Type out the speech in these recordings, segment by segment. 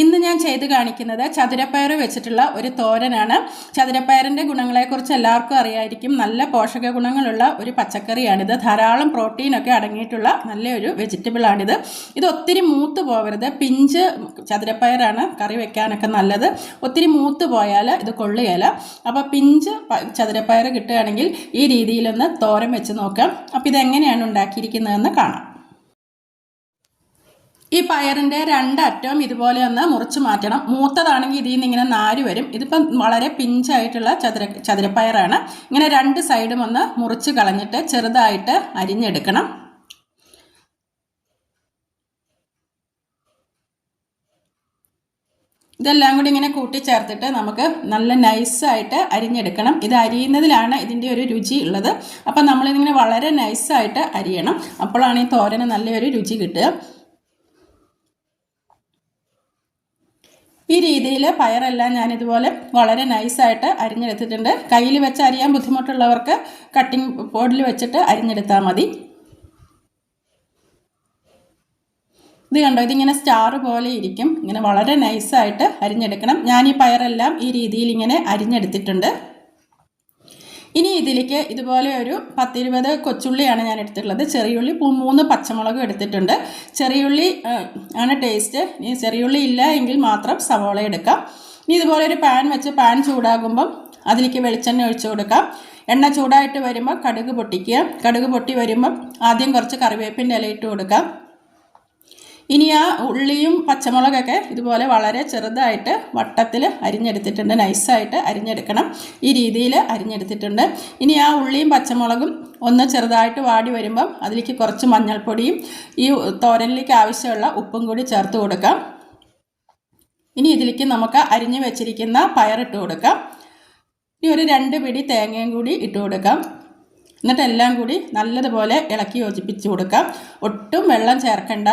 ഇന്ന് ഞാൻ ചെയ്ത് കാണിക്കുന്നത് ചതുരപ്പയർ വെച്ചിട്ടുള്ള ഒരു തോരനാണ്. ചതുരപ്പയറിന്റെ ഗുണങ്ങളെക്കുറിച്ച് എല്ലാവർക്കും അറിയായിരിക്കും. നല്ല പോഷക ഗുണങ്ങളുള്ള ഒരു പച്ചക്കറിയാണിത്. ധാരാളം പ്രോട്ടീനൊക്കെ അടങ്ങിയിട്ടുള്ള നല്ലൊരു വെജിറ്റബിളാണിത് ഇത് ഒത്തിരി മൂത്ത് പോകരുത് പിഞ്ച് ചതുരപ്പയറാണ് കറി വെക്കാനൊക്കെ നല്ലത്. ഒത്തിരി മൂത്ത് പോയാൽ ഇത് കൊള്ളുകയില്ല അപ്പോൾ പിഞ്ച് ചതുരപ്പയർ കിട്ടുകയാണെങ്കിൽ ഈ രീതിയിലൊന്ന് തോരൻ വെച്ച് നോക്കാം. അപ്പോൾ ഇതെങ്ങനെയാണ് ഉണ്ടാക്കിയിരിക്കുന്നതെന്ന് കാണാം. ഈ പയറിന്റെ രണ്ടറ്റവും ഇതുപോലെ ഒന്ന് മുറിച്ച് മാറ്റണം. മൂത്തതാണെങ്കിൽ ഇതിൽ നിന്ന് ഇങ്ങനെ നാര് വരും. ഇതിപ്പം വളരെ പിഞ്ചായിട്ടുള്ള ചതുര ചതുരപ്പയറാണ്. ഇങ്ങനെ രണ്ട് സൈഡും ഒന്ന് മുറിച്ച് കളഞ്ഞിട്ട് ചെറുതായിട്ട് അരിഞ്ഞെടുക്കണം. ഇതെല്ലാം കൂടി ഇങ്ങനെ കൂട്ടിച്ചേർത്തിട്ട് നമുക്ക് നല്ല നൈസായിട്ട് അരിഞ്ഞെടുക്കണം. ഇത് അരിയുന്നതിലാണ് ഇതിന്റെ ഒരു രുചി ഉള്ളത്. അപ്പം നമ്മളിതിങ്ങനെ വളരെ നൈസായിട്ട് അരിയണം. അപ്പോഴാണ് ഈ തോരന് നല്ലൊരു രുചി കിട്ടുക. ഈ രീതിയിൽ പയറെല്ലാം ഞാനിതുപോലെ വളരെ നൈസായിട്ട് അരിഞ്ഞെടുത്തിട്ടുണ്ട്. കയ്യിൽ വെച്ച് അരിയാൻ ബുദ്ധിമുട്ടുള്ളവർക്ക് കട്ടിംഗ് ബോർഡിൽ വെച്ചിട്ട് അരിഞ്ഞെടുത്താൽ മതി. ഇത് കണ്ടോ? ഇതിങ്ങനെ സ്റ്റാർ പോലെ ഇരിക്കും. ഇങ്ങനെ വളരെ നൈസായിട്ട് അരിഞ്ഞെടുക്കണം. ഞാൻ ഈ പയറെല്ലാം ഈ രീതിയിൽ ഇങ്ങനെ അരിഞ്ഞെടുത്തിട്ടുണ്ട്. ഇനി ഇതിലേക്ക് ഇതുപോലെ ഒരു പത്തിരുപത് കൊച്ചുള്ളിയാണ് ഞാൻ എടുത്തിട്ടുള്ളത്. ചെറിയുള്ളി മൂന്ന് പച്ചമുളകും എടുത്തിട്ടുണ്ട്. ചെറിയുള്ളി ആണ് ടേസ്റ്റ് ഇനി ചെറിയുള്ളി ഇല്ല എങ്കിൽ മാത്രം സവോള എടുക്കാം. ഇനി ഇതുപോലെ ഒരു പാൻ വെച്ച് പാൻ ചൂടാകുമ്പം അതിലേക്ക് വെളിച്ചെണ്ണ ഒഴിച്ചു കൊടുക്കാം. എണ്ണ ചൂടായിട്ട് വരുമ്പോൾ കടുക് പൊട്ടിക്കുക. കടുക് പൊട്ടി വരുമ്പം ആദ്യം കുറച്ച് കറിവേപ്പിന്റെ ഇല ഇട്ട് കൊടുക്കാം. ഇനി ആ ഉള്ളിയും പച്ചമുളകൊക്കെ ഇതുപോലെ വളരെ ചെറുതായിട്ട് വട്ടത്തിൽ അരിഞ്ഞെടുത്തിട്ടുണ്ട്. നൈസായിട്ട് അരിഞ്ഞെടുക്കണം. ഈ രീതിയിൽ അരിഞ്ഞെടുത്തിട്ടുണ്ട്. ഇനി ആ ഉള്ളിയും പച്ചമുളകും ഒന്ന് ചെറുതായിട്ട് വാടി വരുമ്പം അതിലേക്ക് കുറച്ച് മഞ്ഞൾപ്പൊടിയും ഈ തോരനിലേക്ക് ആവശ്യമുള്ള ഉപ്പും കൂടി ചേർത്ത് കൊടുക്കാം. ഇനി ഇതിലേക്ക് നമുക്ക് അരിഞ്ഞു വെച്ചിരിക്കുന്ന പയറിട്ട് കൊടുക്കാം. ഇനി ഒരു രണ്ട് പിടി തേങ്ങയും കൂടി ഇട്ട് കൊടുക്കാം. എന്നിട്ട് എല്ലാം കൂടി നല്ലതുപോലെ ഇളക്കി യോജിപ്പിച്ച് കൊടുക്കാം. ഒട്ടും വെള്ളം ചേർക്കണ്ട.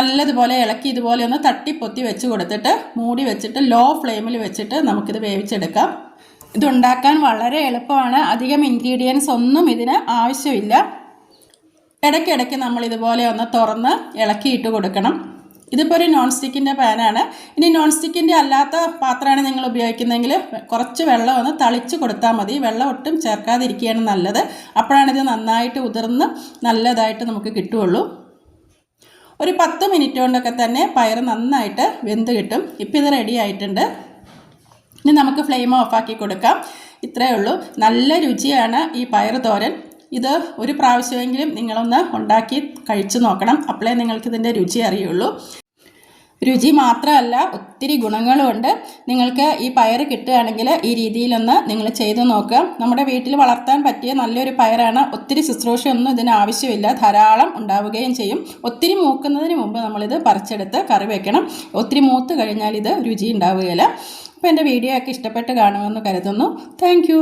നല്ലതുപോലെ ഇളക്കി ഇതുപോലെ ഒന്ന് തട്ടിപ്പൊത്തി വെച്ച് കൊടുത്തിട്ട് മൂടി വെച്ചിട്ട് ലോ ഫ്ലെയിമിൽ വെച്ചിട്ട് നമുക്കിത് വേവിച്ചെടുക്കാം. ഇതുണ്ടാക്കാൻ വളരെ എളുപ്പമാണ്. അധികം ഇൻഗ്രീഡിയൻസ് ഒന്നും ഇതിന് ആവശ്യമില്ല. ഇടയ്ക്കിടയ്ക്ക് നമ്മൾ ഇതുപോലെ ഒന്ന് തുറന്ന് ഇളക്കിയിട്ട് കൊടുക്കണം. ഇതിപ്പോൾ ഒരു നോൺ സ്റ്റിക്കിന്റെ പാനാണ് ഇനി നോൺ സ്റ്റിക്കിന്റെ അല്ലാത്ത പാത്രമാണ് നിങ്ങൾ ഉപയോഗിക്കുന്നതെങ്കിൽ കുറച്ച് വെള്ളം ഒന്ന് തളിച്ച് കൊടുത്താൽ മതി. വെള്ളം ഒട്ടും ചേർക്കാതിരിക്കുകയാണ് നല്ലത്. അപ്പോഴാണിത് നന്നായിട്ട് ഉതിർന്ന് നല്ലതായിട്ട് നമുക്ക് കിട്ടുകയുള്ളൂ. ഒരു പത്ത് മിനിറ്റ് കൊണ്ടൊക്കെ തന്നെ പയർ നന്നായിട്ട് വെന്ത് കിട്ടും. ഇപ്പം ഇത് റെഡി ആയിട്ടുണ്ട്. ഇനി നമുക്ക് ഫ്ലെയിം ഓഫാക്കി കൊടുക്കാം. ഇത്രയേ ഉള്ളൂ. നല്ല രുചിയാണ് ഈ പയർ തോരൻ. ഇത് ഒരു പ്രാവശ്യമെങ്കിലും നിങ്ങളൊന്ന് ഉണ്ടാക്കി കഴിച്ചു നോക്കണം. അപ്പോഴേ നിങ്ങൾക്കിതിന്റെ രുചി അറിയുള്ളൂ. രുചി മാത്രമല്ല ഒത്തിരി ഗുണങ്ങളുമുണ്ട് നിങ്ങൾക്ക് ഈ പയർ കിട്ടുകയാണെങ്കിൽ ഈ രീതിയിലൊന്ന് നിങ്ങൾ ചെയ്ത് നോക്കുക. നമ്മുടെ വീട്ടിൽ വളർത്താൻ പറ്റിയ നല്ലൊരു പയറാണ്. ഒത്തിരി ശുശ്രൂഷയൊന്നും ഇതിന് ആവശ്യമില്ല. ധാരാളം ഉണ്ടാവുകയും ചെയ്യും. ഒത്തിരി മൂക്കുന്നതിന് മുമ്പ് നമ്മളിത് പറിച്ചെടുത്ത് കറി വെക്കണം. ഒത്തിരി മൂത്ത് കഴിഞ്ഞാൽ ഇത് രുചി ഉണ്ടാവുകയില്ല. അപ്പോൾ എന്റെ വീഡിയോ ഒക്കെ ഇഷ്ടപ്പെട്ട് കാണുമെന്ന് കരുതുന്നു. താങ്ക്